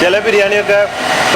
ചില ബിരിയാണിയൊക്കെ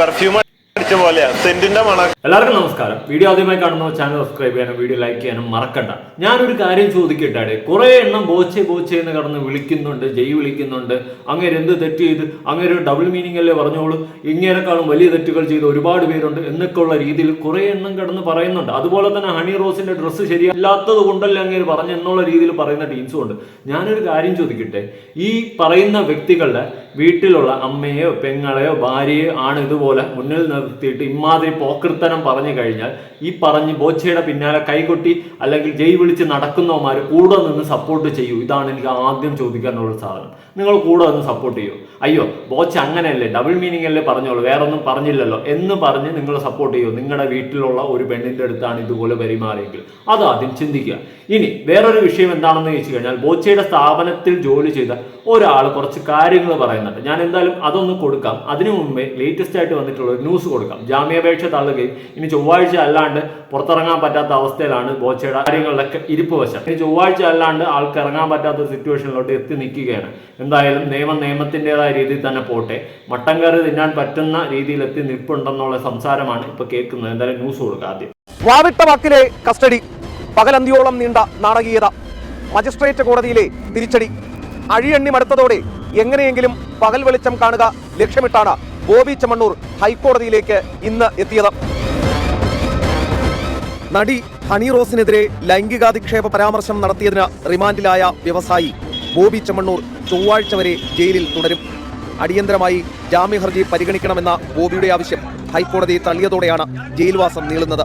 പെർഫ്യൂം അടിച്ച പോലെയാ. സെന്റിന്റെ മണം. എല്ലാവർക്കും നമസ്കാരം. വീഡിയോ ആദ്യമായി കാണുന്ന ചാനൽ സബ്സ്ക്രൈബ് ചെയ്യാനും വീഡിയോ ലൈക്ക് ചെയ്യാനും മറക്കണ്ട. ഞാനൊരു കാര്യം ചോദിക്കട്ടെ? കുറെ എണ്ണം ബോച്ചെ ബോച്ചെ എന്ന് കടന്ന് വിളിക്കുന്നുണ്ട് ജയ് വിളിക്കുന്നുണ്ട്. അങ്ങനെ എന്ത് തെറ്റ് ചെയ്ത്? അങ്ങനെ ഒരു ഡബിൾ മീനിങ് അല്ലേ പറഞ്ഞോളൂ? ഇങ്ങനെക്കാളും വലിയ തെറ്റുകൾ ചെയ്ത് ഒരുപാട് പേരുണ്ട് എന്നൊക്കെ ഉള്ള രീതിയിൽ കുറെ എണ്ണം കടന്ന് പറയുന്നുണ്ട്. അതുപോലെ തന്നെ ഹണി റോസിന്റെ ഡ്രസ്സ് ശരിയല്ലാത്തത് കൊണ്ടല്ലേ അങ്ങനെ പറഞ്ഞു എന്നുള്ള രീതിയിൽ പറയുന്ന ടീംസും ഉണ്ട്. ഞാനൊരു കാര്യം ചോദിക്കട്ടെ? ഈ പറയുന്ന വ്യക്തികളുടെ വീട്ടിലുള്ള അമ്മയോ പെങ്ങളെയോ ഭാര്യയോ ആണ് ഇതുപോലെ മുന്നിൽ നിർത്തിയിട്ട് ഇമാതിരി പോക്കൃത്തനം പറഞ്ഞു കഴിഞ്ഞാൽ ഈ പറഞ്ഞ് ബോച്ചയുടെ പിന്നാലെ കൈകൊട്ടി അല്ലെങ്കിൽ ജയ് വിളിച്ച് നടക്കുന്നവന്മാർ കൂടെ നിന്ന് സപ്പോർട്ട് ചെയ്യൂ. ഇതാണ് എനിക്ക് ആദ്യം ചോദിക്കാനുള്ള സാധനം. നിങ്ങൾ കൂടെ വന്ന് സപ്പോർട്ട് ചെയ്യൂ. അയ്യോ ബോച്ച് അങ്ങനെയല്ലേ? ഡബിൾ മീനിങ് അല്ലേ പറഞ്ഞോളൂ. വേറൊന്നും പറഞ്ഞില്ലല്ലോ. എന്ന് പറഞ്ഞ് നിങ്ങൾ സപ്പോർട്ട് ചെയ്യൂ. നിങ്ങളുടെ വീട്ടിലുള്ള ഒരു പെണ്ണിന്റെ അടുത്താണ് ഇതുപോലെ പെരുമാറിയെങ്കിൽ. അത് ആദ്യം ചിന്തിക്കുക. ഇനി വേറൊരു വിഷയം എന്താണെന്ന് ചോദിച്ചു കഴിഞ്ഞാൽ ബോച്ചയുടെ സ്ഥാപനത്തിൽ ജോലി ചെയ്ത ഒരാൾ കുറച്ച് കാര്യങ്ങൾ പറയുന്നുണ്ട്. ഞാൻ എന്തായാലും അതൊന്ന് കൊടുക്കാം. അതിനു മുമ്പേ ലേറ്റസ്റ്റ് ആയിട്ട് വന്നിട്ടുള്ള ഒരു ന്യൂസ് കൊടുക്കാം. ജാമ്യാപേക്ഷ തള്ളുകയും ഇനി ചൊവ്വാഴ്ച അല്ലാണ്ട് പുറത്തിറങ്ങാൻ പറ്റാത്ത അവസ്ഥയിലാണ് ബോച്ചയുടെ കാര്യങ്ങളിലൊക്കെ ഇരിപ്പ് വശം. ഇനി ചൊവ്വാഴ്ച അല്ലാണ്ട് ആൾക്ക് ഇറങ്ങാൻ പറ്റാത്ത സിറ്റുവേഷനിലോട്ട് എത്തി നിൽക്കുകയാണ്. എന്തായാലും നിയമം നിയമത്തിന്റെതായ രീതിയിൽ തന്നെ പോട്ടെ. മട്ടൻ കയറി തിന്നാൻ പറ്റുന്ന രീതിയിൽ എത്തി നിൽപ്പുണ്ടെന്നുള്ള സംസാരമാണ് ഇപ്പൊ കേൾക്കുന്നത്. എന്തായാലും ന്യൂസ് കൊടുക്കുക ആദ്യം. വാവിട്ട വാക്കിലെ കസ്റ്റഡി പകലന്തിയോളം നീണ്ട നാടകീയത. മജിസ്ട്രേറ്റ് കോടതിയിലെ തിരിച്ചടി. അഴിയെണ്ണി മടുത്തതോടെ എങ്ങനെയെങ്കിലും പകൽ വെളിച്ചം കാണുക ലക്ഷ്യമിട്ടാണ് ബോബി ചമ്മണ്ണൂർ ഹൈക്കോടതിയിലേക്ക് ഇന്ന് എത്തിയത്. നടി ഹണി റോസിനെതിരെ ലൈംഗികാധിക്ഷേപ പരാമർശം നടത്തിയതിന് റിമാൻഡിലായ വ്യവസായി ബോബി ചെമ്മണ്ണൂർ. ചൊവ്വാഴ്ച വരെ ജയിലിൽ തുടരും. അടിയന്തരമായി ജാമ്യ ഹർജി പരിഗണിക്കണമെന്ന ബോബിയുടെ ആവശ്യം ഹൈക്കോടതി തള്ളിയതോടെയാണ് ജയിൽവാസം നീളുന്നത്.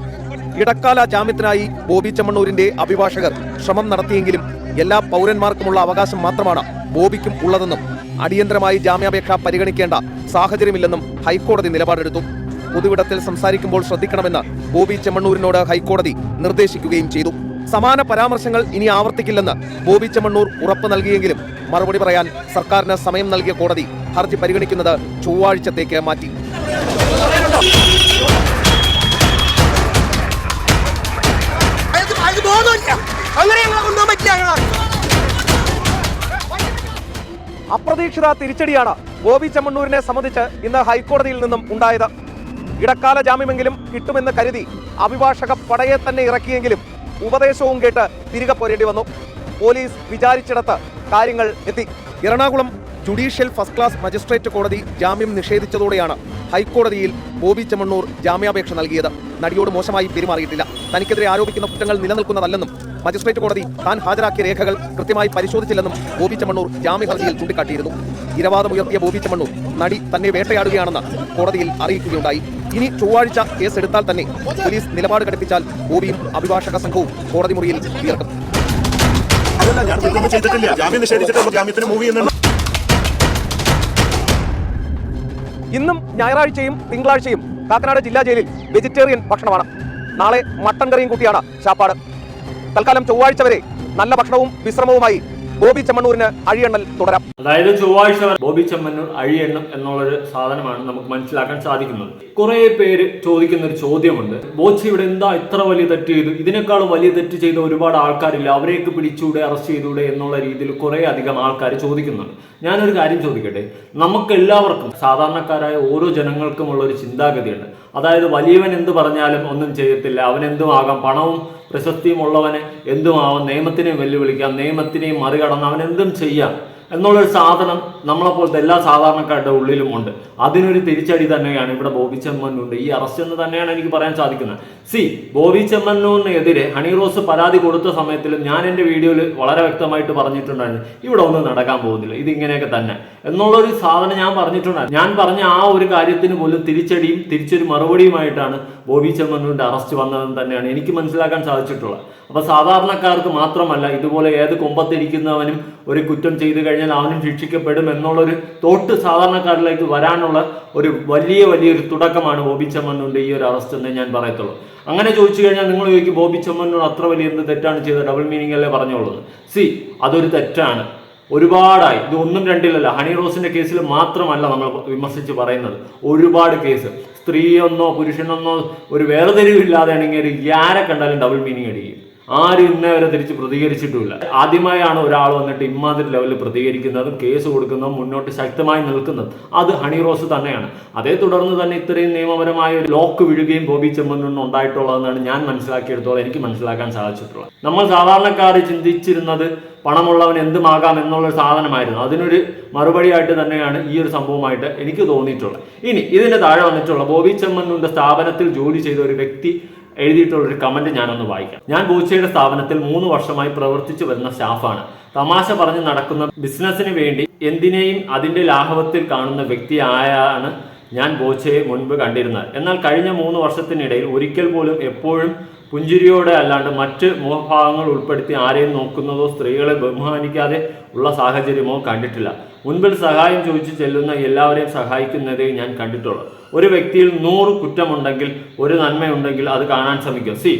ഇടക്കാല ജാമ്യത്തിനായി ബോബി ചെമ്മണ്ണൂരിന്റെ അഭിഭാഷകർ ശ്രമം നടത്തിയെങ്കിലും എല്ലാ പൗരന്മാർക്കുമുള്ള അവകാശം മാത്രമാണ് ബോബിക്കും ഉള്ളതെന്നും അടിയന്തരമായി ജാമ്യാപേക്ഷ പരിഗണിക്കേണ്ട സാഹചര്യമില്ലെന്നും ഹൈക്കോടതി നിലപാടെടുത്തു. പൊതുവിടത്തിൽ സംസാരിക്കുമ്പോൾ ശ്രദ്ധിക്കണമെന്ന് ബോബി ചെമ്മണ്ണൂരിനോട് ഹൈക്കോടതി നിർദ്ദേശിക്കുകയും ചെയ്തു. സമാന പരാമർശങ്ങൾ ഇനി ആവർത്തിക്കില്ലെന്ന് ബോബി ചെമ്മണ്ണൂർ ഉറപ്പ് നൽകിയെങ്കിലും മറുപടി പറയാൻ സർക്കാരിന് സമയം നൽകിയ കോടതി ഹർജി പരിഗണിക്കുന്നത് ചൊവ്വാഴ്ചത്തേക്ക് മാറ്റി. അപ്രതീക്ഷിത തിരിച്ചടിയാണ് ബോബി ചെമ്മണ്ണൂരിനെ സംബന്ധിച്ച് ഇന്ന് ഹൈക്കോടതിയിൽ നിന്നും ഉണ്ടായത്. ഇടക്കാല ജാമ്യമെങ്കിലും കിട്ടുമെന്ന് കരുതി അഭിഭാഷക പടയെ തന്നെ ഇറക്കിയെങ്കിലും ഉപദേശവും കേട്ട് തിരികെ പോരേണ്ടി വന്നു. പോലീസ് വിചാരിച്ചിടത്ത് കാര്യങ്ങൾ എത്തി. Ernakulam judicial first class magistrate കോടതി ജാമ്യം നിഷേധിച്ചതോടെയാണ് ഹൈക്കോടതിയിൽ ബോബി ചെമ്മണ്ണൂർ ജാമ്യാപേക്ഷ നൽകിയത്. നടിയോട് മോശമായി പെരുമാറിയിട്ടില്ല. തനിക്കെതിരെ ആരോപിക്കുന്ന കുറ്റങ്ങൾ നിലനിൽക്കുന്നതല്ലെന്നും മജിസ്ട്രേറ്റ് കോടതി താൻ ഹാജരാക്കിയ രേഖകൾ കൃത്യമായി പരിശോധിച്ചില്ലെന്നും ബോബി ചെമ്മണ്ണൂർ ഹർജിയിൽ ചൂണ്ടിക്കാട്ടിയിരുന്നു. ഇരവാദമുയർത്തിയ ബോബി ചെമ്മണ്ണൂർ നടി തന്നെ വേട്ടയാടുകയാണെന്ന് കോടതിയിൽ അറിയിക്കുകയുണ്ടായി. ഇനി ചൊവ്വാഴ്ച കേസ് എടുത്താൽ തന്നെ പോലീസ് നിലപാട് ഘടിപ്പിച്ചാൽ ബോബിയും അഭിഭാഷക സംഘവും കോടതി മുറിയിൽ തീർക്കും അതല്ല ഞാൻ ചെയ്തിട്ടില്ല. ജാമ്യം നിഷേധിച്ചിട്ടുള്ള ജാമ്യത്തിന് മൂവ് ചെയ്യുന്നുണ്ട്. ഇന്നും ഞായറാഴ്ചയും തിങ്കളാഴ്ചയും കാക്കനാട് ജില്ലാ ജയിലിൽ വെജിറ്റേറിയൻ ഭക്ഷണമാണ്. നാളെ മട്ടൻ കറിയും കൂട്ടിയാണ് ചാപ്പാട് തൽക്കാലം ചൊവ്വാഴ്ച വരെ നല്ല ഭക്ഷണവും വിശ്രമവുമായി ബോബി ചെമ്മണ്ണൂരിന് അഴിയണ്ണൽ തുടരാം. അതായത് ചൊവ്വാഴ്ച വരെ ബോബി ചെമ്മണ്ണൂർ അഴിയെണ്ണം എന്നുള്ളൊരു സാധനമാണ് നമുക്ക് മനസ്സിലാക്കാൻ സാധിക്കുന്നത്. കുറെ പേര് ചോദിക്കുന്ന ഒരു ചോദ്യമുണ്ട്. ബോച്ചി ഇവിടെ എന്താ ഇത്ര വലിയ തെറ്റ് ചെയ്തു? ഇതിനേക്കാൾ വലിയ തെറ്റ് ചെയ്ത ഒരുപാട് ആൾക്കാരില്ല. അവരെയൊക്കെ പിടിച്ചൂടെ അറസ്റ്റ് ചെയ്തൂടെ എന്നുള്ള രീതിയിൽ കുറെ അധികം ആൾക്കാർ ചോദിക്കുന്നുണ്ട്. ഞാനൊരു കാര്യം ചോദിക്കട്ടെ? നമുക്ക് എല്ലാവർക്കും സാധാരണക്കാരായ ഓരോ ജനങ്ങൾക്കുമുള്ള ഒരു ചിന്താഗതിയുണ്ട്. അതായത് വലിയവൻ എന്ത് പറഞ്ഞാലും ഒന്നും ചെയ്യത്തില്ല. അവൻ എന്തും ആകാം. പണവും പ്രശസ്തിയും ഉള്ളവന് എന്തുമാവാം നിയമത്തിനെയും വെല്ലുവിളിക്കാം. നിയമത്തിനെയും മറികടന്ന് അവൻ എന്തും ചെയ്യാം. എന്നുള്ളൊരു സാധനം നമ്മളെ നമ്മളെപ്പോലത്തെ എല്ലാ സാധാരണക്കാരുടെ ഉള്ളിലും ഉണ്ട് അതിനൊരു തിരിച്ചടി തന്നെയാണ് ഇവിടെ ബോബി ചെമ്മന്നുണ്ട് ഈ അറസ്റ്റ് എന്ന് തന്നെയാണ് എനിക്ക് പറയാൻ സാധിക്കുന്നത്. സി ബോബി ചെമ്മണ്ണൂരിനെതിരെ ഹണി റോസ് പരാതി കൊടുത്ത സമയത്തിലും ഞാൻ എന്റെ വീഡിയോയിൽ വളരെ വ്യക്തമായിട്ട് പറഞ്ഞിട്ടുണ്ടായിരുന്നു. ഇവിടെ ഒന്നും നടക്കാൻ പോകുന്നില്ല. ഇതിങ്ങനെയൊക്കെ തന്നെ. എന്നുള്ളൊരു സാധനം ഞാൻ പറഞ്ഞിട്ടുണ്ടായിരുന്നു. ഞാൻ പറഞ്ഞ ആ ഒരു കാര്യത്തിന് പോലും തിരിച്ചടിയും തിരിച്ചൊരു മറുപടിയുമായിട്ടാണ് ബോബി ചെമ്മണ്ണൂരിന്റെ അറസ്റ്റ് വന്നതെന്ന് തന്നെയാണ് എനിക്ക് മനസ്സിലാക്കാൻ സാധിച്ചിട്ടുള്ളത്. അപ്പോൾ സാധാരണക്കാർക്ക് മാത്രമല്ല ഇതുപോലെ ഏത് കൊമ്പത്തിരിക്കുന്നവനും ഒരു കുറ്റം ചെയ്തു കഴിഞ്ഞാൽ അവനും ശിക്ഷിക്കപ്പെടും എന്നുള്ളൊരു തോട്ട് സാധാരണക്കാരിലേക്ക് വരാനുള്ള ഒരു വലിയ വലിയൊരു തുടക്കമാണ് ബോബി ചെമ്മണ്ണൂരിന്റെ ഈ ഒരു അറസ്റ്റ് എന്ന് ഞാൻ പറയത്തുള്ളൂ. അങ്ങനെ ചോദിച്ചു കഴിഞ്ഞാൽ നിങ്ങൾ ചോദിക്കും ബോബി അത്ര വലിയ എന്ത് തെറ്റാണ് ചെയ്തത് ഡബിൾ മീനിങ് അല്ലേ പറഞ്ഞുള്ളത്? സി അതൊരു തെറ്റാണ്. ഒരുപാടായി. ഇത് ഒന്നും രണ്ടിലല്ല. ഹണി റോസിന്റെ കേസിൽ മാത്രമല്ല നമ്മൾ വിമർശിച്ച് പറയുന്നത്. ഒരുപാട് കേസ്. സ്ത്രീയെന്നോ പുരുഷനെന്നോ ഒരു വേർതിരിവില്ലാതെ ആണെങ്കിൽ ആരെ കണ്ടാലും ഡബിൾ മീനിങ് അടിക്കും. ആരും ഇന്നേ വരെ തിരിച്ച് പ്രതികരിച്ചിട്ടുമില്ല. ആദ്യമായാണ് ഒരാൾ വന്നിട്ട് ഇമ്മാതിരി ലെവലിൽ പ്രതികരിക്കുന്നതും കേസ് കൊടുക്കുന്നതും മുന്നോട്ട് ശക്തമായി നിൽക്കുന്നതും. അത് ഹണി റോസ് തന്നെയാണ്. അതേ തുടർന്ന് തന്നെ ഇത്രയും നിയമപരമായ ഒരു ലോക്ക് വിഴുകയും ബോബി ചെമ്മണ്ണൂരിന് ഉണ്ടായിട്ടുള്ളതെന്നാണ് ഞാൻ മനസ്സിലാക്കിയെടുത്തോളം എനിക്ക് മനസ്സിലാക്കാൻ സാധിച്ചിട്ടുള്ളത്. നമ്മൾ സാധാരണക്കാർ ചിന്തിച്ചിരുന്നത് പണമുള്ളവൻ എന്തുമാകാം എന്നുള്ള സാധനമായിരുന്നു. അതിനൊരു മറുപടി മറുപടിയായിട്ട് തന്നെയാണ് ഈ ഒരു സംഭവമായിട്ട് എനിക്ക് തോന്നിയിട്ടുള്ളത്. ഇനി ഇതിന്റെ താഴെ വന്നിട്ടുള്ള ബോബി ചെമ്മണ്ണൂരിന്റെ സ്ഥാപനത്തിൽ ജോലി ചെയ്ത ഒരു വ്യക്തി എഴുതിയിട്ടുള്ള ഒരു കമന്റ് ഞാനൊന്ന് വായിക്കാം. ഞാൻ ഗോച്ചയുടെ സ്ഥാപനത്തിൽ മൂന്ന് വർഷമായി പ്രവർത്തിച്ചു വരുന്ന സ്റ്റാഫാണ്. തമാശ പറഞ്ഞ് നടക്കുന്ന ബിസിനസ്സിന് വേണ്ടി എന്തിനേയും അതിന്റെ ലാഘവത്തിൽ കാണുന്ന വ്യക്തിയായാണ് ഞാൻ ബോച്ചയെ മുൻപ് കണ്ടിരുന്നത്. എന്നാൽ കഴിഞ്ഞ മൂന്ന് വർഷത്തിനിടയിൽ ഒരിക്കൽ പോലും എപ്പോഴും പുഞ്ചിരിയോടെ അല്ലാണ്ട് മറ്റ് മുഖഭാവങ്ങൾ ഉൾപ്പെടുത്തി ആരെയും നോക്കുന്നതോ സ്ത്രീകളെ ബഹുമാനിക്കാതെ ഉള്ള സാഹചര്യമോ കണ്ടിട്ടില്ല. മുൻപിൽ സഹായം ചോദിച്ചു ചെല്ലുന്ന എല്ലാവരെയും സഹായിക്കുന്നതേ ഞാൻ കണ്ടിട്ടുള്ളൂ. ഒരു വ്യക്തിയിൽ നൂറ് കുറ്റമുണ്ടെങ്കിൽ ഒരു നന്മയുണ്ടെങ്കിൽ അത് കാണാൻ ശ്രമിക്കുക സി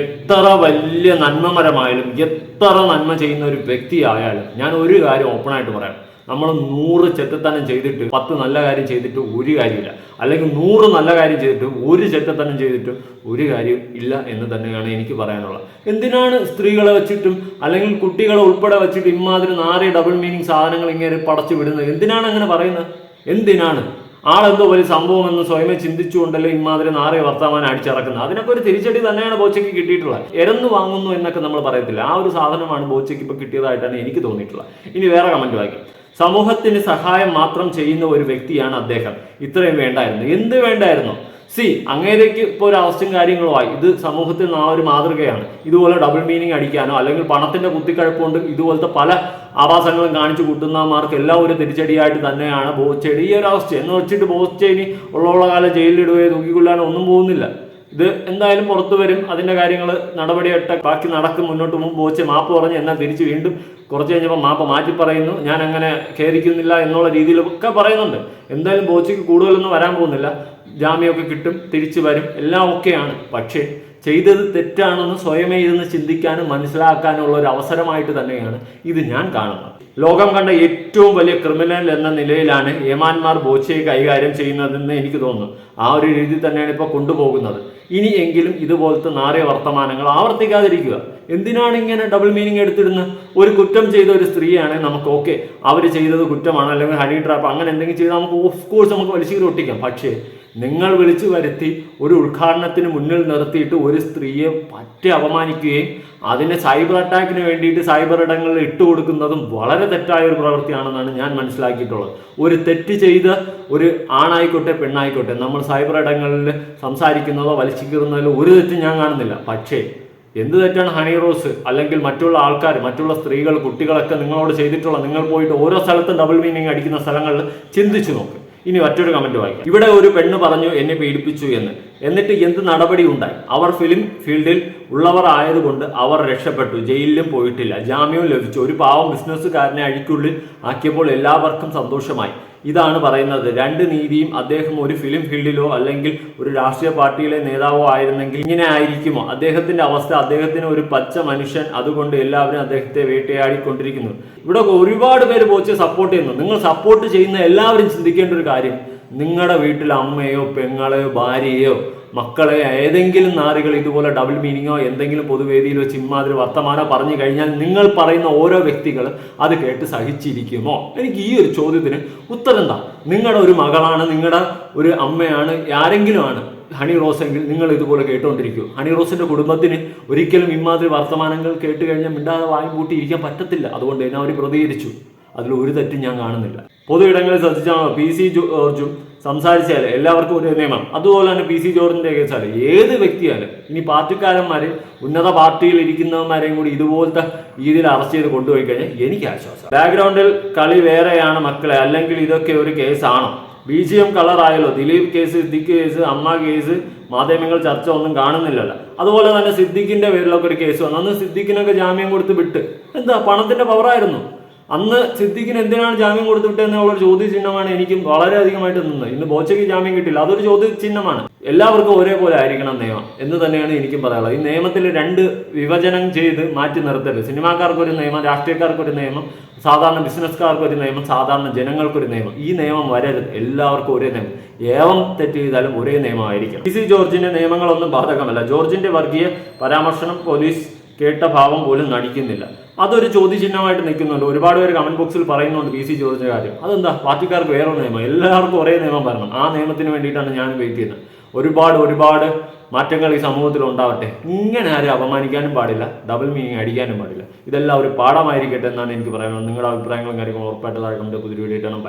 എത്ര വലിയ നന്മമരമായാലും എത്ര നന്മ ചെയ്യുന്ന ഒരു വ്യക്തിയായാലും ഞാൻ ഒരു കാര്യം ഓപ്പണായിട്ട് പറയാം. നമ്മൾ നൂറ് ചെറ്റത്തനം ചെയ്തിട്ട് പത്ത് നല്ല കാര്യം ചെയ്തിട്ട് ഒരു കാര്യമില്ല. അല്ലെങ്കിൽ നൂറ് നല്ല കാര്യം ചെയ്തിട്ട് ഒരു ചെറ്റത്തനം ചെയ്തിട്ട് ഒരു കാര്യം ഇല്ല എന്ന് തന്നെയാണ് എനിക്ക് പറയാനുള്ളത്. എന്തിനാണ് സ്ത്രീകളെ വെച്ചിട്ടും അല്ലെങ്കിൽ കുട്ടികളെ ഉൾപ്പെടെ വെച്ചിട്ട് ഇമാതിരി നാറി ഡബിൾ മീനിങ് സാധനങ്ങൾ ഇങ്ങനെ പടച്ചു വിടുന്നത്? എന്തിനാണ് അങ്ങനെ പറയുന്നത്? എന്തിനാണ്? ആളെന്തോ വലിയ സംഭവം എന്ന് സ്വയമേ ചിന്തിച്ചുകൊണ്ടല്ലേ ഇമാതിരി നാറിയ വർത്തമാനം അടിച്ചിറക്കുന്നത്? അതിനൊക്കെ ഒരു തിരിച്ചടി തന്നെയാണ് ബോച്ചയ്ക്ക് കിട്ടിയിട്ടുള്ളത്. എരന്ന് വാങ്ങുന്നു എന്നൊക്കെ നമ്മൾ പറയത്തില്ല. ആ ഒരു സാധനമാണ് ബോച്ചയ്ക്ക് ഇപ്പോൾ കിട്ടിയതായിട്ടാണ് എനിക്ക് തോന്നിയിട്ടുള്ളത്. ഇനി വേറെ കമന്റ് വായിക്കാം. സമൂഹത്തിന് സഹായം മാത്രം ചെയ്യുന്ന ഒരു വ്യക്തിയാണ് അദ്ദേഹം. ഇത്രയും വേണ്ടായിരുന്നു. എന്ത് വേണ്ടായിരുന്നു? സി അങ്ങേരേക്ക് ഇപ്പോൾ ഒരു അവസ്ഥയും കാര്യങ്ങളുമായി ഇത് സമൂഹത്തിൽ നാളെ ഒരു മാതൃകയാണ്. ഇതുപോലെ ഡബിൾ മീനിങ് അടിക്കാനോ അല്ലെങ്കിൽ പണത്തിന്റെ കുത്തിക്കഴപ്പ് കൊണ്ട് ഇതുപോലത്തെ പല ആവാസങ്ങളും കാണിച്ചു കൂട്ടുന്നമാർക്ക് എല്ലാം ഒരു തിരിച്ചടിയായിട്ട് തന്നെയാണ് ബോച്ചയുടെ ഈ ഒരു അവസ്ഥ എന്ന് വെച്ചിട്ട് ബോസ് ഇനി ഉള്ള കാലം ജയിലിലിടുകയോ തൂക്കിക്കൊല്ലാനോ ഒന്നും പോകുന്നില്ല. ഇത് എന്തായാലും പുറത്തു വരും. അതിന്റെ കാര്യങ്ങൾ നടപടിയായിട്ട് ബാക്കി നടക്കും. മുന്നോട്ട് മുമ്പ് വെച്ച് മാപ്പ് പറഞ്ഞ് എന്നാൽ തിരിച്ച് വീണ്ടും കുറച്ച് കഴിഞ്ഞപ്പോൾ മാപ്പ് മാറ്റി പറയുന്നു. ഞാൻ അങ്ങനെ ഖേദിക്കുന്നില്ല എന്നുള്ള രീതിയിലൊക്കെ പറയുന്നുണ്ട്. എന്തായാലും ബോച്ചയ്ക്ക് കൂടുതലൊന്നും വരാൻ പോകുന്നില്ല. ജാമ്യമൊക്കെ കിട്ടും. തിരിച്ചു വരും. എല്ലാം ഓക്കെയാണ്. പക്ഷേ ചെയ്തത് തെറ്റാണെന്ന് സ്വയമേ ഇരുന്ന് ചിന്തിക്കാനും മനസ്സിലാക്കാനുള്ള ഒരു അവസരമായിട്ട് തന്നെയാണ് ഇത് ഞാൻ കാണുന്നത്. ലോകം കണ്ട ഏറ്റവും വലിയ ക്രിമിനൽ എന്ന നിലയിലാണ് ഏമാന്മാർ ബോച്ചയെ കൈകാര്യം ചെയ്യുന്നതെന്ന് എനിക്ക് തോന്നുന്നു. ആ ഒരു രീതി തന്നെയാണ് ഇപ്പോൾ കൊണ്ടുപോകുന്നത്. ഇനിയെങ്കിലും ഇതുപോലത്തെ നാറിയ വർത്തമാനങ്ങൾ ആവർത്തിക്കാതിരിക്കുക. എന്തിനാണ് ഇങ്ങനെ ഡബിൾ മീനിങ് എടുത്തിടുന്നത് ഒരു കുറ്റം ചെയ്ത ഒരു സ്ത്രീയാണെങ്കിൽ നമുക്ക് ഓക്കെ അവർ ചെയ്തത് കുറ്റമാണ് അല്ലെങ്കിൽ ഹണി ട്രാപ്പ് അങ്ങനെ എന്തെങ്കിലും ചെയ്താൽ നമുക്ക് ഓഫ് കോഴ്സ് നമുക്ക് വലിച്ചു ഒട്ടിക്കാം. പക്ഷേ നിങ്ങൾ വിളിച്ചു വരുത്തി ഒരു ഉദ്ഘാടനത്തിന് മുന്നിൽ നിർത്തിയിട്ട് ഒരു സ്ത്രീയെ പറ്റ അപമാനിക്കുകയും അതിനെ സൈബർ അറ്റാക്കിന് വേണ്ടിയിട്ട് സൈബർ ഇടങ്ങളിൽ ഇട്ടുകൊടുക്കുന്നതും വളരെ തെറ്റായ ഒരു പ്രവൃത്തിയാണെന്നാണ് ഞാൻ മനസ്സിലാക്കിയിട്ടുള്ളത്. ഒരു തെറ്റ് ചെയ്ത് ഒരു ആണായിക്കോട്ടെ പെണ്ണായിക്കോട്ടെ നമ്മൾ സൈബർ ഇടങ്ങളിൽ സംസാരിക്കുന്നതോ വലിച്ചിക്കുന്നതിലോ ഒരു തെറ്റും ഞാൻ കാണുന്നില്ല. പക്ഷേ എന്ത് തെറ്റാണ് ഹണി റോസ് അല്ലെങ്കിൽ മറ്റുള്ള ആൾക്കാർ മറ്റുള്ള സ്ത്രീകൾ കുട്ടികളൊക്കെ നിങ്ങളോട് ചെയ്തിട്ടുള്ള നിങ്ങൾ പോയിട്ട് ഓരോ സ്ഥലത്തും ഡബിൾ മീനിങ് അടിക്കുന്ന സ്ഥലങ്ങളിൽ ചിന്തിച്ചു നോക്ക്. ഇനി മറ്റൊരു കമന്റ് വായിക്കാം. ഇവിടെ ഒരു പെണ്ണ് പറഞ്ഞു എന്നെ പീഡിപ്പിച്ചു എന്ന്. എന്നിട്ട് എന്ത് നടപടി ഉണ്ടായി? അവർ ഫിലിം ഫീൽഡിൽ ഉള്ളവർ ആയതുകൊണ്ട് അവർ രക്ഷപ്പെട്ടു. ജയിലിലും പോയിട്ടില്ല. ജാമ്യവും ലഭിച്ചു. ഒരു പാവം ബിസിനസ്സുകാരനെ അഴിക്കുള്ളിൽ ആക്കിയപ്പോൾ എല്ലാവർക്കും സന്തോഷമായി. ഇതാണ് പറയുന്നത്. രണ്ട് നീതിയും അദ്ദേഹം ഒരു ഫിലിം ഫീൽഡിലോ അല്ലെങ്കിൽ ഒരു രാഷ്ട്രീയ പാർട്ടിയിലെ നേതാവോ ആയിരുന്നെങ്കിൽ ഇങ്ങനെ ആയിരിക്കുമോ? അദ്ദേഹത്തിന്റെ അവസ്ഥ അദ്ദേഹത്തിന് ഒരു പച്ച മനുഷ്യൻ അതുകൊണ്ട് എല്ലാവരും അദ്ദേഹത്തെ വേട്ടയാടിക്കൊണ്ടിരിക്കുന്നു. ഇവിടെ ഒരുപാട് പേര് പോച്ച് സപ്പോർട്ട് ചെയ്യുന്നു. നിങ്ങൾ സപ്പോർട്ട് ചെയ്യുന്ന എല്ലാവരും ചിന്തിക്കേണ്ട ഒരു കാര്യം നിങ്ങളുടെ വീട്ടിൽ അമ്മയോ പെങ്ങളെയോ ഭാര്യയോ മക്കളെ ഏതെങ്കിലും നാറികൾ ഇതുപോലെ ഡബിൾ മീനിങ്ങോ എന്തെങ്കിലും പൊതുവേദിയിൽ വെച്ച് ഇമ്മാതിരി വർത്തമാനോ പറഞ്ഞു കഴിഞ്ഞാൽ നിങ്ങൾ പറയുന്ന ഓരോ വ്യക്തികൾ അത് കേട്ട് സഹിച്ചിരിക്കുമോ? എനിക്ക് ഈ ഒരു ചോദ്യത്തിന് ഉത്തരം എന്താ നിങ്ങളുടെ ഒരു മകളാണ് നിങ്ങളുടെ ഒരു അമ്മയാണ് ആരെങ്കിലും ആണ്. ഹണി റോസ് എങ്കിൽ നിങ്ങൾ ഇതുപോലെ കേട്ടുകൊണ്ടിരിക്കൂ ഹണി റോസിന്റെ കുടുംബത്തിന് ഒരിക്കലും ഇമാതിരി വർത്തമാനങ്ങൾ കേട്ട് കഴിഞ്ഞാൽ മിണ്ടാതെ വായും കൂട്ടി ഇരിക്കാൻ പറ്റത്തില്ല. അതുകൊണ്ട് തന്നെ അവർ പ്രതികരിച്ചു. അതിൽ ഒരു തെറ്റും ഞാൻ കാണുന്നില്ല. പൊതു ഇടങ്ങളിൽ ശ്രദ്ധിച്ചാൽ പി സി ജോർജും സംസാരിച്ചാൽ എല്ലാവർക്കും ഒരു നിയമം. അതുപോലെ തന്നെ പി സി ജോർജിന്റെ കേസാൽ ഏത് വ്യക്തിയാലും ഇനി പാർട്ടിക്കാരന്മാർ ഉന്നത പാർട്ടിയിൽ ഇരിക്കുന്നവന്മാരെയും കൂടി ഇതുപോലത്തെ രീതിയിൽ അറസ്റ്റ് ചെയ്ത് കൊണ്ടുപോയി കഴിഞ്ഞാൽ എനിക്ക് ആശ്വാസം. ബാക്ക്ഗ്രൗണ്ടിൽ കളി വേറെയാണ് മക്കളെ. അല്ലെങ്കിൽ ഇതൊക്കെ ഒരു കേസാണോ? B G M കളറായല്ലോ. Dileep case Siddique case Amma case മാധ്യമങ്ങൾ ചർച്ച ഒന്നും കാണുന്നില്ലല്ലോ. അതുപോലെ തന്നെ സിദ്ദിഖിന്റെ പേരിലൊക്കെ ഒരു കേസ് വന്നു. അന്ന് സിദ്ദിഖിനൊക്കെ ജാമ്യം കൊടുത്ത് വിട്ട്. എന്താ പണത്തിന്റെ പവറായിരുന്നു അന്ന് സിദ്ദിഖിന് എന്തിനാണ് ജാമ്യം കൊടുത്തു വിട്ടതെന്നുള്ള ഒരു ചോദ്യ ചിഹ്നമാണ് എനിക്ക് വളരെയധികമായിട്ട് നിന്നത്. ഇന്ന് ബോച്ചയ്ക്ക് ജാമ്യം കിട്ടില്ല. അതൊരു ചോദ്യചിഹ്നമാണ്. എല്ലാവർക്കും ഒരേപോലെ ആയിരിക്കണം നിയമം എന്ന് തന്നെയാണ് എനിക്കും പറയാനുള്ളത്. ഈ നിയമത്തിൽ രണ്ട് വിഭജനം ചെയ്ത് മാറ്റി നിർത്തരുത്. സിനിമാക്കാർക്ക് ഒരു നിയമം രാഷ്ട്രീയക്കാർക്കൊരു നിയമം സാധാരണ ബിസിനസ്സുകാർക്ക് ഒരു നിയമം സാധാരണ ജനങ്ങൾക്കൊരു നിയമം. ഈ നിയമം വരരുത്. എല്ലാവർക്കും ഒരേ നിയമം. ഏവം തെറ്റ് ചെയ്താലും ഒരേ നിയമമായിരിക്കും പി സി ജോർജിന്റെ നിയമങ്ങളൊന്നും ബാധകമല്ല. ജോർജിന്റെ വർഗീയ പരാമർശനം പോലീസ് കേട്ട ഭാവം പോലും നടിക്കുന്നില്ല. അതൊരു ചോദ്യചിഹ്നമായിട്ട് നിൽക്കുന്നുണ്ട്. ഒരുപാട് പേര് കമന്റ് ബോക്സിൽ പറയുന്നുണ്ട് പി സി ചോദിച്ച കാര്യം. അതെന്താ? പാർട്ടിക്കാർക്ക് വേറെ നിയമം. എല്ലാവർക്കും ഒരേ നിയമം വരണം. ആ നിയമത്തിന് വേണ്ടിയിട്ടാണ് ഞാൻ വെയിറ്റ് ചെയ്യുന്നത് ഒരുപാട് ഒരുപാട് മാറ്റങ്ങൾ ഈ സമൂഹത്തിൽ ഉണ്ടാവട്ടെ. ഇങ്ങനെ ആരും അപമാനിക്കാനും പാടില്ല. ഡബിൾ മീനിങ് അടിക്കാനും പാടില്ല. ഇതെല്ലാം ഒരു പാഠമായിരിക്കട്ടെ എന്നാണ് എനിക്ക് പറയാനുള്ളത്. നിങ്ങളുടെ അഭിപ്രായങ്ങളും കാര്യങ്ങളും ഉറപ്പായിട്ട് താഴെ കണ്ട് പുതിയ വീഡിയോ ഇടണം.